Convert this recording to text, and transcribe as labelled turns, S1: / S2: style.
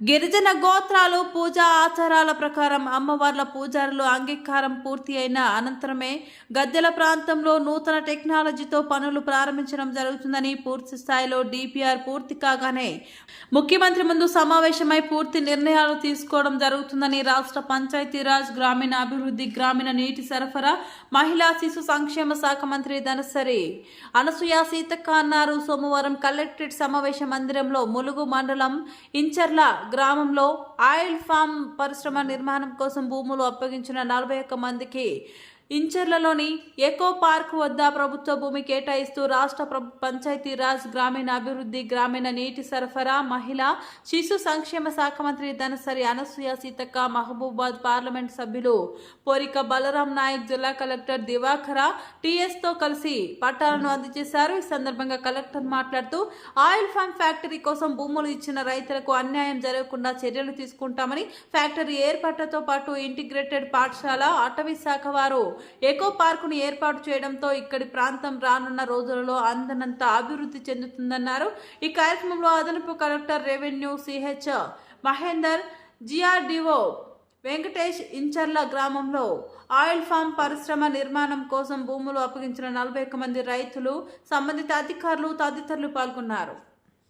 S1: గిరిజన గోత్రాలు పూజా ఆచారాల ప్రకారం అమ్మవార్ల పూజారులు అంగీకారం పూర్తి అయిన అనంతరమే గద్దెల ప్రాంతంలో నూతన టెక్నాలజీతో పనులు ప్రారంభించడం జరుగుతుందని పూర్తి స్థాయిలో డిపిఆర్ పూర్తి కాగానే ముఖ్యమంత్రి ముందు సమావేశమై పూర్తి నిర్ణయాలు తీసుకోవడం జరుగుతుందని రాష్ట్ర పంచాయతీరాజ్ గ్రామీణ అభివృద్ధి గ్రామీణ నీటి సరఫరా మహిళా శిశు సంక్షేమ శాఖ మంత్రి ధనసరి అనసూయ సీతక్క అన్నారు. సోమవారం కలెక్టరేట్ సమావేశ మందిరంలో ములుగు మండలం ఇంచర్ల గ్రామంలో ఆయిల్ ఫామ్ పరిశ్రమ నిర్మాణం కోసం భూములు అప్పగించిన నలభై ఒక్క మందికి ఇంచర్లలోని ఎకో పార్క్ వద్ద ప్రభుత్వ భూమి కేటాయిస్తూ రాష్ట్ర పంచాయతీరాజ్ గ్రామీణ అభివృద్ధి గ్రామీణ నీటి సరఫరా మహిళా శిశు సంక్షేమ శాఖ మంత్రి ధనసరి అనసూయ సీతక్క మహబూబాద్ పార్లమెంట్ సభ్యులు పోరిక బలరాం నాయక్ జిల్లా కలెక్టర్ దివాకర టీఎస్తో కలిసి పట్టాలను అందజేశారు. ఈ సందర్భంగా కలెక్టర్ మాట్లాడుతూ ఆయిల్ ఫామ్ ఫ్యాక్టరీ కోసం భూములు ఇచ్చిన రైతులకు అన్యాయం జరగకుండా చర్యలు తీసుకుంటామని ఫ్యాక్టరీ ఏర్పాటుతో పాటు ఇంటిగ్రేటెడ్ పాఠశాల అటవీ శాఖ వారు ఎకో పార్కును ఏర్పాటు చేయడంతో ఇక్కడి ప్రాంతం రానున్న రోజులలో అందనంత అభివృద్ధి చెందుతుందన్నారు. ఈ కార్యక్రమంలో అదనపు collector revenue CH Mahender GRDO Venkatesh Incharla గ్రామంలో ఆయిల్ ఫామ్ పరిశ్రమ నిర్మాణం కోసం భూములు అప్పగించిన నలభై ఒక్క మంది రైతులు సంబంధిత అధికారులు తదితరులు పాల్గొన్నారు.